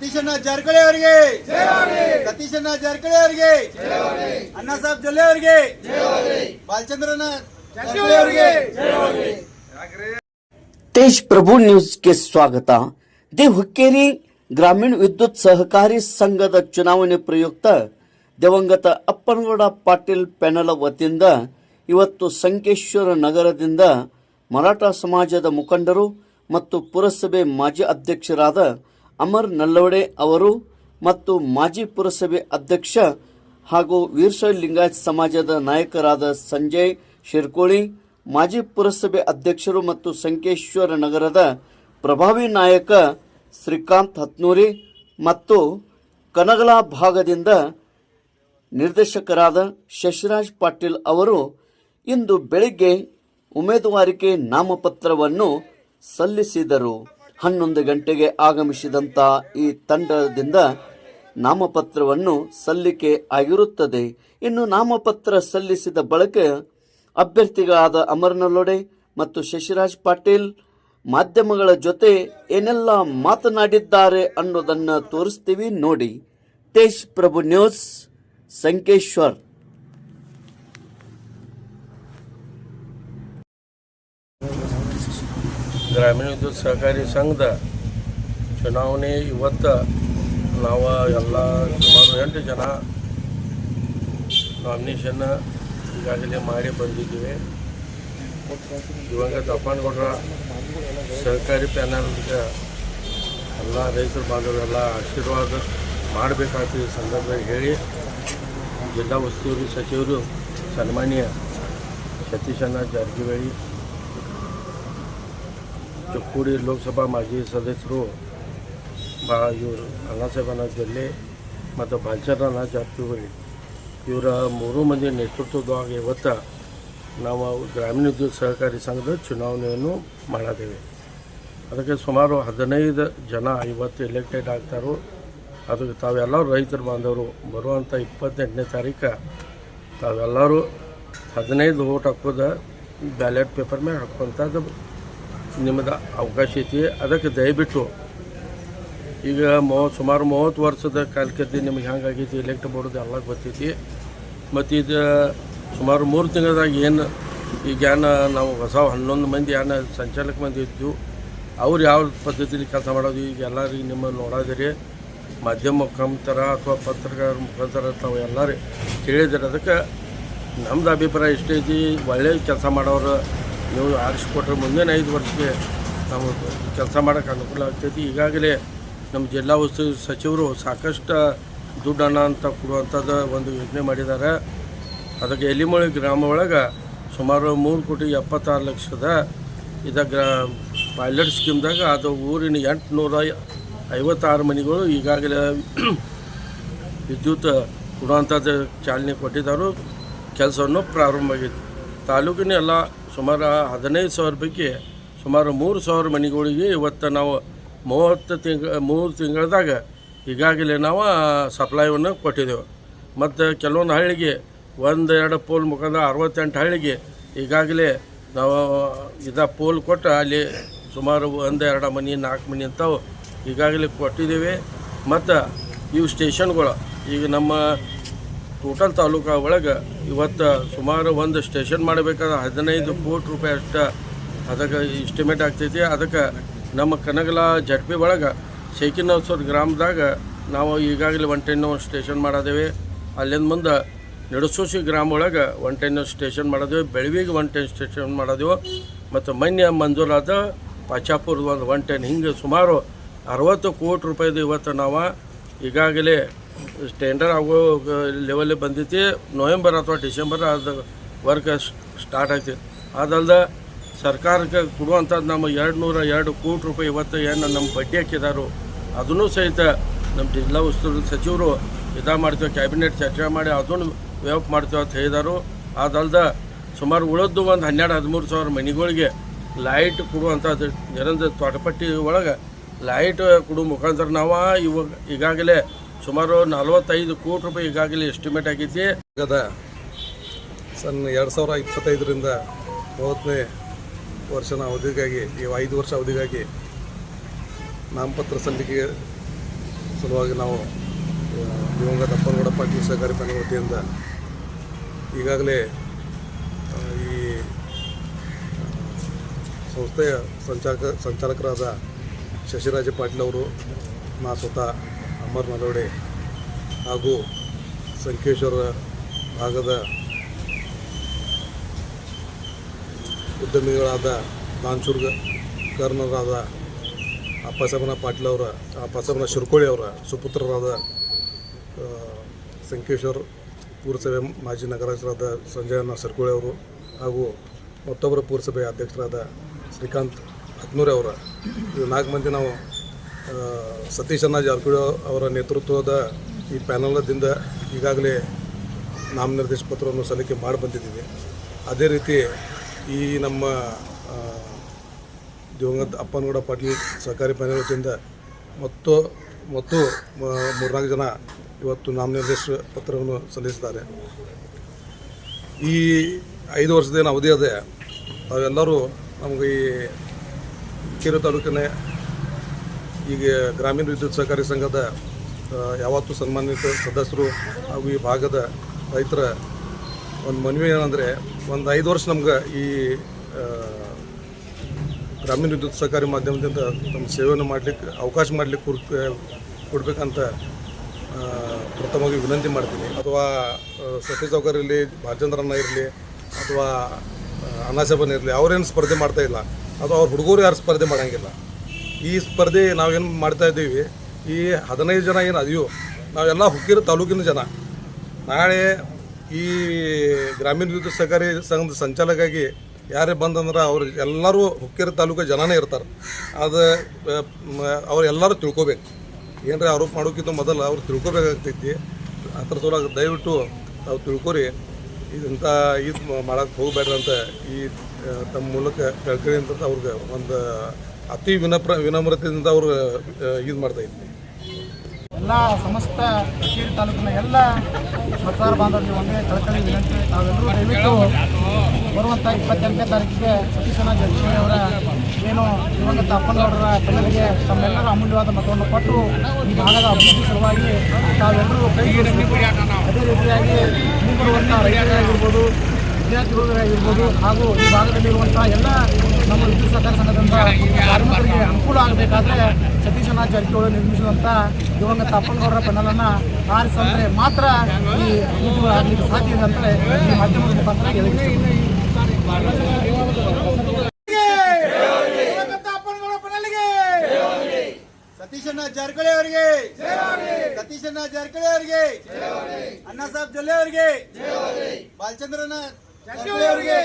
ಸತೀಶಣ್ಣ ಜಾರಕಿಹೊಳಿ ಅವರಿಗೆ. ಸತೀಶಣ್ಣ ಜಾರಕಿಹೊಳಿ ಅವರಿಗೆ. ಅಣ್ಣ ಸಾಹೇಬ್ ಜೊಲ್ಲೆ ಅವರಿಗೆ. ಬಾಲಚಂದ್ರನ ತೇಜ್ ಪ್ರಭು ನ್ಯೂಸ್ಗೆ ಸ್ವಾಗತ. ದಿ ಹುಕ್ಕೇರಿ ಗ್ರಾಮೀಣ ವಿದ್ಯುತ್ ಸಹಕಾರಿ ಸಂಘದ ಚುನಾವಣೆ ಪ್ರಯುಕ್ತ ದಿವಂಗತ ಅಪ್ಪನಗೌಡ ಪಾಟೀಲ್ ಪ್ಯಾನಲ್ ವತಿಯಿಂದ ಇವತ್ತು ಸಂಕೇಶ್ವರ ನಗರದಿಂದ ಮರಾಠ ಸಮಾಜದ ಮುಖಂಡರು ಮತ್ತು ಪುರಸಭೆ ಮಾಜಿ ಅಧ್ಯಕ್ಷರಾದ ಅಮರ್ ನಲ್ಲವಡೆ ಅವರು ಮತ್ತು ಮಾಜಿ ಪುರಸಭೆ ಅಧ್ಯಕ್ಷ ಹಾಗೂ ವೀರಶೈವ ಲಿಂಗಾಯತ್ ಸಮಾಜದ ನಾಯಕರಾದ ಸಂಜಯ್ ಶಿರ್ಕೋಳಿ, ಮಾಜಿ ಪುರಸಭೆ ಅಧ್ಯಕ್ಷರು ಮತ್ತು ಸಂಕೇಶ್ವರ ನಗರದ ಪ್ರಭಾವಿ ನಾಯಕ ಶ್ರೀಕಾಂತ್ ಹತ್ನೂರಿ ಮತ್ತು ಕನಗಲ ಭಾಗದಿಂದ ನಿರ್ದೇಶಕರಾದ ಶಶಿರಾಜ್ ಪಾಟೀಲ್ ಅವರು ಇಂದು ಬೆಳಿಗ್ಗೆ ಉಮೇದುವಾರಿಕೆ ನಾಮಪತ್ರವನ್ನು ಸಲ್ಲಿಸಿದರು. ಹನ್ನೊಂದು ಗಂಟೆಗೆ ಆಗಮಿಸಿದಂಥ ಈ ತಂಡದಿಂದ ನಾಮಪತ್ರವನ್ನು ಸಲ್ಲಿಕೆ ಆಗಿರುತ್ತದೆ. ಇನ್ನು ನಾಮಪತ್ರ ಸಲ್ಲಿಸಿದ ಬಳಿಕ ಅಭ್ಯರ್ಥಿಗಳಾದ ಅಮರ್ ನಲ್ಲೋಡೆ ಮತ್ತು ಶಶಿರಾಜ್ ಪಾಟೀಲ್ ಮಾಧ್ಯಮಗಳ ಜೊತೆ ಏನೆಲ್ಲ ಮಾತನಾಡಿದ್ದಾರೆ ಅನ್ನೋದನ್ನು ತೋರಿಸ್ತೀವಿ ನೋಡಿ. ತೇಜ್ ಪ್ರಭು ನ್ಯೂಸ್, ಸಂಕೇಶ್ವರ್. ಗ್ರಾಮೀಣ ವಿದ್ಯುತ್ ಸಹಕಾರಿ ಸಂಘದ ಚುನಾವಣೆ ಇವತ್ತು ನಾವು ಎಲ್ಲ ಸುಮಾರು ಎಂಟು ಜನ ನಾಮಿನೇಷನ್ನ ಈಗಾಗಲೇ ಮಾಡಿ ಬಂದಿದ್ದೀವಿ. ಇವಾಗ ತಪ್ಪನಗೌಡ್ರ ಸಹಕಾರಿ ಪ್ಯಾನಲ್ಗೆ ಎಲ್ಲ ರೈತರು ಬಾಂಧವರೆಲ್ಲ ಆಶೀರ್ವಾದ ಮಾಡಬೇಕಾಗ್ತದೆ ಈ ಸಂದರ್ಭದಲ್ಲಿ ಹೇಳಿ. ಜಿಲ್ಲಾ ಉಸ್ತುವಾರಿ ಸಚಿವರು ಸನ್ಮಾನ್ಯ ಸತೀಶಣ್ಣ ಜಾರಕಿಹೊಳಿ ಚಿಕ್ಕೋಡಿ ಲೋಕಸಭಾ ಮಾಜಿ ಸದಸ್ಯರು ಬಾ ಇವರು ಅಣ್ಣಾಸಾಹೇಬನ ಜೊಲ್ಲೆ ಮತ್ತು ಬಾಲ್ಚರಣ ಜಾರಕಿಹೊಳಿ ಇವರ ಮೂರು ಮಂದಿ ನೇತೃತ್ವದಾಗ ಇವತ್ತು ನಾವು ಗ್ರಾಮೀಣ ಉದ್ಯೋಗ ಸಹಕಾರಿ ಸಂಘದ ಚುನಾವಣೆಯನ್ನು ಮಾಡಿದ್ದೇವೆ ಅದಕ್ಕೆ ಸುಮಾರು ಹದಿನೈದು ಜನ ಇವತ್ತು ಎಲೆಕ್ಟೆಡ್ ಆಗ್ತಾರೋ ಅದಕ್ಕೆ ತಾವೆಲ್ಲರೂ ರೈತರು ಬಾಂಧವರು, ಬರುವಂಥ ಇಪ್ಪತ್ತೆಂಟನೇ ತಾರೀಕು ತಾವೆಲ್ಲರೂ ಹದಿನೈದು ಓಟ್ ಹಾಕೋದ ಬ್ಯಾಲೆಟ್ ಪೇಪರ್ ಮೇಲೆ ಹಾಕುವಂಥದ್ದು ನಿಮ್ಮದು ಅವಕಾಶ ಐತಿ. ಅದಕ್ಕೆ ದಯವಿಟ್ಟು ಈಗ ಮೂವ ಸುಮಾರು ಮೂವತ್ತು ವರ್ಷದ ಕಾಲಕ್ಕೆ ನಿಮಗೆ ಹೆಂಗಾಗೈತಿ ಎಲೆಕ್ಟ್ ಬೋರ್ಡ್ ಎಲ್ಲ ಗೊತ್ತೈತಿ. ಮತ್ತು ಇದು ಸುಮಾರು ಮೂರು ತಿಂಗಳದಾಗ ಏನು ಈಗ ಏನು ನಾವು ಹೊಸ ಹನ್ನೊಂದು ಮಂದಿ ಏನು ಸಂಚಾಲಕ ಮಂದಿ ಇದ್ದು ಅವ್ರು ಯಾವ ಪದ್ಧತಿಲಿ ಕೆಲಸ ಮಾಡೋದು? ಈಗ ಎಲ್ಲರಿಗೆ ನಿಮ್ಮ ನೋಡೋದಿರಿ. ಮಾಧ್ಯಮ ಮುಖಾಂತರ ಅಥವಾ ಪತ್ರಕಾರ ಮುಖಾಂತರ ತಾವು ಎಲ್ಲರೂ ಕೇಳಿದ್ರೆ. ಅದಕ್ಕೆ ನಮ್ದು ಅಭಿಪ್ರಾಯ ಇಷ್ಟೈತಿ. ಒಳ್ಳೆಯ ಕೆಲಸ ಮಾಡೋರು ನೀವು ಆರಿಸಿಕೊಟ್ರೆ ಮುಂದಿನ ಐದು ವರ್ಷಕ್ಕೆ ನಾವು ಕೆಲಸ ಮಾಡೋಕ್ಕೆ ಅನುಕೂಲ ಆಗ್ತೈತಿ. ಈಗಾಗಲೇ ನಮ್ಮ ಜಿಲ್ಲಾ ಉಸ್ತುವಾರಿ ಸಚಿವರು ಸಾಕಷ್ಟು ದುಡ್ಡನ್ನು ಅಂತ ಕೊಡುವಂಥದ್ದು ಒಂದು ಯೋಜನೆ ಮಾಡಿದ್ದಾರೆ ಅದಕ್ಕೆ ಎಲಿಮೊಳಿ ಗ್ರಾಮ ಒಳಗೆ ಸುಮಾರು ಮೂರು ಕೋಟಿ ಎಪ್ಪತ್ತಾರು ಲಕ್ಷದ ಇದ ಗ್ರಾ ಪೈಲಟ್ ಸ್ಕೀಮ್ದಾಗ ಅದು ಊರಿನ ಎಂಟುನೂರ ಐವತ್ತಾರು ಮನೆಗಳು ಈಗಾಗಲೇ ವಿದ್ಯುತ್ ಕೊಡುವಂಥದ್ದು ಚಾಲನೆ ಕೊಟ್ಟಿದ್ದಾರೆ ಕೆಲಸವನ್ನು ಪ್ರಾರಂಭ ಆಗಿದೆ ತಾಲೂಕಿನ ಎಲ್ಲ ಸುಮಾರು ಹದಿನೈದು ಸಾವಿರ ಪೈಕಿ ಸುಮಾರು ಮೂರು ಸಾವಿರ ಮನೆಗಳಿಗೆ ಇವತ್ತು ನಾವು ಮೂವತ್ತು ತಿಂಗ, ಮೂರು ತಿಂಗಳದಾಗ ಈಗಾಗಲೇ ನಾವು ಸಪ್ಲೈವನ್ನು ಕೊಟ್ಟಿದ್ದೆವು. ಮತ್ತು ಕೆಲವೊಂದು ಹಳ್ಳಿಗೆ ಒಂದು ಎರಡು ಪೋಲ್ ಮುಖಾಂತರ ಅರವತ್ತೆಂಟು ಹಳ್ಳಿಗೆ ಈಗಾಗಲೇ ನಾವು ಇದ ಪೋಲ್ ಕೊಟ್ಟು ಅಲ್ಲಿ ಸುಮಾರು ಒಂದು ಎರಡು ಮನೆ, ನಾಲ್ಕು ಮನೆ ಅಂತಾವು ಈಗಾಗಲೇ ಕೊಟ್ಟಿದ್ದೀವಿ. ಮತ್ತು ಇವು ಸ್ಟೇಷನ್ಗಳು, ಈಗ ನಮ್ಮ ಟೋಟಲ್ ತಾಲೂಕು ಒಳಗೆ ಇವತ್ತು ಸುಮಾರು ಒಂದು ಸ್ಟೇಷನ್ ಮಾಡಬೇಕಾದ್ರೆ ಹದಿನೈದು ಕೋಟಿ ರೂಪಾಯಿ ಅಷ್ಟು ಅದಕ್ಕೆ ಇಸ್ಟಿಮೇಟ್ ಆಗ್ತೈತಿ. ಅದಕ್ಕೆ ನಮ್ಮ ಕನಗಲ ಜಟ್ಪಿ ಒಳಗೆ ಶೇಕಿನೋತ್ಸವ ಗ್ರಾಮದಾಗ ನಾವು ಈಗಾಗಲೇ ಒನ್ ಟೆನ್ ಸ್ಟೇಷನ್ ಮಾಡಿದೇವೆ. ಅಲ್ಲಿಂದ ಮುಂದೆ ನಡುಸೂಸಿ ಗ್ರಾಮ ಒಳಗೆ ಒನ್ ಟೆನ್ನು ಸ್ಟೇಷನ್ ಮಾಡಿದೆವು. ಬೆಳವಿಗೆ ಒನ್ ಟೆನ್ ಸ್ಟೇಷನ್ ಮಾಡಿದೆವು. ಮತ್ತು ಮನ್ಯ ಮಂಜೂರಾದ ಪಾಚಾಪುರದ ಒಂದು ಒನ್ ಟೆನ್ ಹಿಂಗೆ ಸುಮಾರು ಅರವತ್ತು ಕೋಟಿ ರೂಪಾಯಿದು ಇವತ್ತು ನಾವು ಈಗಾಗಲೇ ಟೆಂಡರ್ ಆಗೋ ಲೆವೆಲ್ ಬಂದೈತಿ. ನವೆಂಬರ್ ಅಥವಾ ಡಿಸೆಂಬರ್ ಅದು ವರ್ಕ್ ಸ್ಟಾರ್ಟ್ ಆಗ್ತೈತಿ ಅದಲ್ಲದೆ ಸರ್ಕಾರಕ್ಕೆ ಕೊಡುವಂಥದ್ದು ನಮ್ಮ ಎರಡು ನೂರ ಎರಡು ಕೋಟಿ ರೂಪಾಯಿ ಇವತ್ತು ಏನು ನಮ್ಮ ಬಡ್ಡಿ ಹಾಕಿದಾರೋ, ಅದನ್ನು ಸಹಿತ ನಮ್ಮ ಜಿಲ್ಲಾ ಉಸ್ತುವಾರಿ ಸಚಿವರು ಇದಾ ಮಾಡ್ತೇವೆ ಕ್ಯಾಬಿನೆಟ್ ಚರ್ಚೆ ಮಾಡಿ ಅದನ್ನು ವ್ಯವಪ್ ಮಾಡ್ತೇವೆ ಅಂತ ಹೇಳಿದಾರು. ಅದಲ್ಲದೆ ಸುಮಾರು ಉಳಿದು ಒಂದು ಹನ್ನೆರಡು, ಹದಿಮೂರು ಸಾವಿರ ಮನೆಗಳಿಗೆ ಲೈಟ್ ಕೊಡುವಂಥದ್ದು, ನಿರಂತರ ತೋಟಪಟ್ಟಿ ಒಳಗೆ ಲೈಟ್ ಕೊಡೋ ಮುಖಾಂತರ ನಾವು ಇವಾಗ ಈಗಾಗಲೇ ಸುಮಾರು ನಲವತ್ತೈದು ಕೋಟಿ ರೂಪಾಯಿ ಈಗಾಗಲೇ ಎಸ್ಟಿಮೇಟ್ ಆಗೈತಿ ಆಗದ ಸನ್ ಎರಡು ಸಾವಿರ ಇಪ್ಪತ್ತೈದರಿಂದ ಮೂವತ್ತನೇ ವರ್ಷನ ಅವಧಿಗಾಗಿ, ಈ ಐದು ವರ್ಷ ಅವಧಿಗಾಗಿ ನಾಮಪತ್ರ ಸಲ್ಲಿಕೆ ಸಲುವಾಗಿ ನಾವು ದಿವಂಗತ ಅಪ್ಪನಗೌಡ ಪಾಟೀಲ್ ಸಹಕಾರಿ ಬ್ಯಾಂಕ್ ವತಿಯಿಂದ ಈಗಾಗಲೇ ಈ ಸಂಸ್ಥೆಯ ಸಂಚಾಲಕ, ಸಂಚಾಲಕರಾದ ಶಶಿರಾಜ ಪಾಟೀಲ್ ಅವರು ನಾ ಸ್ವತಃ ಅಮರ್ ನಲೋಡೆ ಹಾಗೂ ಸಂಕೇಶ್ವರ ಭಾಗದ ಉದ್ಯಮಿಗಳಾದ ನಾನ್ಚೂರ್ಗ ಕರ್ನರಾದ ಅಪ್ಪಸಮನ ಪಾಟೀಲ್ ಅವರ ಅಪ್ಪಸಮನ ಶಿರ್ಕೋಳಿ ಅವರ ಸುಪುತ್ರರಾದ ಸಂಕೇಶ್ವರ್ ಪುರಸಭೆ ಮಾಜಿ ನಗರಾಜರಾದ ಸಂಜಯನ ಸರ್ಕೋಳಿ ಅವರು ಹಾಗೂ ಮತ್ತೊಬ್ಬರ ಪುರಸಭೆ ಅಧ್ಯಕ್ಷರಾದ ಶ್ರೀಕಾಂತ್ ಹತ್ನೂರಿ ಅವರ. ನಾಲ್ಕು ಮಂದಿ ನಾವು ಆ, ಅಣ್ಣ ಜಾರಕಿಹೊಳಿ ಅವರ ನೇತೃತ್ವದ ಈ ಪ್ಯಾನಲ್ದಿಂದ ಈಗಾಗಲೇ ನಾಮನಿರ್ದೇಶ ಪತ್ರವನ್ನು ಸಲ್ಲಿಕೆ ಮಾಡಿ ಬಂದಿದ್ದೀವಿ. ಅದೇ ರೀತಿ ಈ ನಮ್ಮ ದಿವಂಗತ ಅಪ್ಪನಗೌಡ ಪಾಟೀಲ್ ಸಹಕಾರಿ ಪ್ಯಾನಲ್ದಿಂದ ವತಿಯಿಂದ ಮತ್ತು ಮತ್ತು ಮೂರ್ನಾಲ್ಕು ಜನ ಇವತ್ತು ನಾಮನಿರ್ದೇಶ ಪತ್ರವನ್ನು ಸಲ್ಲಿಸಿದ್ದಾರೆ. ಈ ಐದು ವರ್ಷದ ಏನು ಅವಧಿ ಅದೇ ತಾವೆಲ್ಲರೂ ನಮಗೆ ಈ ಕಿರು ತಾಲೂಕಿನ ಈಗ ಗ್ರಾಮೀಣ ವಿದ್ಯುತ್ ಸಹಕಾರಿ ಸಂಘದ ಯಾವತ್ತೂ ಸನ್ಮಾನಿತ ಸದಸ್ಯರು ಹಾಗೂ ಈ ಭಾಗದ ರೈತರ ಒಂದು ಮನವಿ ಏನಂದರೆ, ಒಂದು ಐದು ವರ್ಷ ನಮ್ಗೆ ಈ ಗ್ರಾಮೀಣ ವಿದ್ಯುತ್ ಸಹಕಾರಿ ಮಾಧ್ಯಮದಿಂದ ನಮ್ಮ ಸೇವೆಯನ್ನು ಮಾಡಲಿಕ್ಕೆ ಅವಕಾಶ ಮಾಡಲಿಕ್ಕೆ ಕೊಡ್ ಕೊಡಬೇಕಂತ ಪ್ರಥಮವಾಗಿ ವಿನಂತಿ ಮಾಡ್ತೀನಿ. ಅಥವಾ ಸತ್ಯ ಚೌಕರ್ ಇರಲಿ ಭಾಜೇಂದ್ರಣ್ಣ ಇರಲಿ, ಅಥವಾ ಅಣ್ಣಾಸಬನ್ ಇರಲಿ, ಅವರೇನು ಸ್ಪರ್ಧೆ ಮಾಡ್ತಾ ಇಲ್ಲ ಅಥವಾ ಅವ್ರ ಹುಡುಗರು ಯಾರು ಸ್ಪರ್ಧೆ ಮಾಡೋಂಗಿಲ್ಲ. ಈ ಸ್ಪರ್ಧೆ ನಾವೇನು ಮಾಡ್ತಾ ಇದ್ದೀವಿ, ಈ ಹದಿನೈದು ಜನ ಏನು ಅದೆಯೋ, ನಾವೆಲ್ಲ ಹುಕ್ಕಿರೋ ತಾಲೂಕಿನ ಜನ. ನಾಳೆ ಈ ಗ್ರಾಮೀಣ ವಿದ್ಯುತ್ ಸಹಕಾರಿ ಸಂಘದ ಸಂಚಾಲಕಾಗಿ ಯಾರೇ ಬಂದಂದ್ರೆ ಅವ್ರು ಎಲ್ಲರೂ ಹುಕ್ಕೇರಿ ತಾಲೂಕು ಜನನೇ ಇರ್ತಾರೆ. ಅದು ಅವರೆಲ್ಲರೂ ತಿಳ್ಕೊಬೇಕು. ಏನರ ಆರೋಪ ಮಾಡೋಕ್ಕಿಂತ ಮೊದಲು ಅವ್ರು ತಿಳ್ಕೊಬೇಕಾಗ್ತೈತಿ. ಅದ್ರ ಸಲುವಾಗಿ ದಯವಿಟ್ಟು ತಾವು ತಿಳ್ಕೊರಿ. ಇದಂಥ ಇದು ಮಾಡೋಕ್ಕೆ ಹೋಗಬೇಡ್ರಿ ಅಂತ ಈ ತಮ್ಮ ಮೂಲಕ ಕೇಳ್ಕೊಳ್ಳಿ ಅಂತ ಅವ್ರಿಗೆ ಒಂದು ಅತಿ ವಿನಪ್ರ ವಿನಮ್ರತೆಯಿಂದ ಅವರು ಇದು ಮಾಡ್ತಾ ಇದ್ವಿ. ಎಲ್ಲ ಸಮಸ್ತ ಕಚೇರಿ ತಾಲೂಕಿನ ಎಲ್ಲ ಸರ್ಕಾರ ಬಾಂಧವರಿಗೆ ಒಂದೇ ಕಳಕಳಿ ವಿನಂತಿ. ನಾವೆಲ್ಲರೂ ದಯವಿಟ್ಟು ಬರುವಂಥ ಇಪ್ಪತ್ತೆಂಟನೇ ತಾರೀಕಿಗೆ ಸತೀಶನ ಜಗಜೀವಿ ಅವರ ಏನು ದಿವಂಗತ ಅಪ್ಪನವರ ಕನ್ನಡಿಗೆ ತಮ್ಮೆಲ್ಲರ ಅಮೂಲ್ಯವಾದ ಮತವನ್ನು ಕೊಟ್ಟು ಈ ಭಾಗದ ಅಭಿವೃದ್ಧಿ ಸಲುವಾಗಿ ತಾವೆಲ್ಲರೂ ಕೈ ಅದೇ ರೀತಿಯಾಗಿ ಮುಂಬರುವಂಥ ರೈತರಾಗಿರ್ಬೋದು, ವಿದ್ಯಾರ್ಥಿಗಳಾಗಿರ್ಬೋದು ಹಾಗೂ ಈ ಭಾಗದಲ್ಲಿರುವಂಥ ಎಲ್ಲ ನಮ್ಮ ವಿದ್ಯುತ್ ಸಹಕಾರ ಸಂಘದಿಂದ ಕಾರ್ಮಿಕರಿಗೆ ಅನುಕೂಲ ಆಗಬೇಕಾದ್ರೆ ಸತೀಶಣ್ಣ ಜಾರಕಿಹೊಳಿ ನಿರ್ಮಿಸಿದಂಥ ದಿವಂಗತ ಅಪ್ಪನಗೌಡರ ಪೆನಲನ್ನು ಆರಿಸಂದ್ರೆ ಮಾತ್ರ ಈ ಅಭಿವೃದ್ಧಿಗಳಾಗಲಿಕ್ಕೆ ಸಾಧ್ಯ ಇದೆ ಅಂತಲೇ ಈ ಮಾಧ್ಯಮದ ಮುಖಾಂತರ ಸತೀಶಣ್ಣ ಜಾರಕಿಹೊಳಿ ಅವರಿಗೆ. ಸತೀಶಣ್ಣ ಜಾರಕಿಹೊಳಿ ಅವರಿಗೆ. ಅಣ್ಣ ಸಾಹೇಬ್ ಜೊಲ್ಲೆ ಅವರಿಗೆ. ಬಾಲಚಂದ್ರನ ಜಾರಕಿಹೊಳಿ ಅವರಿಗೆ.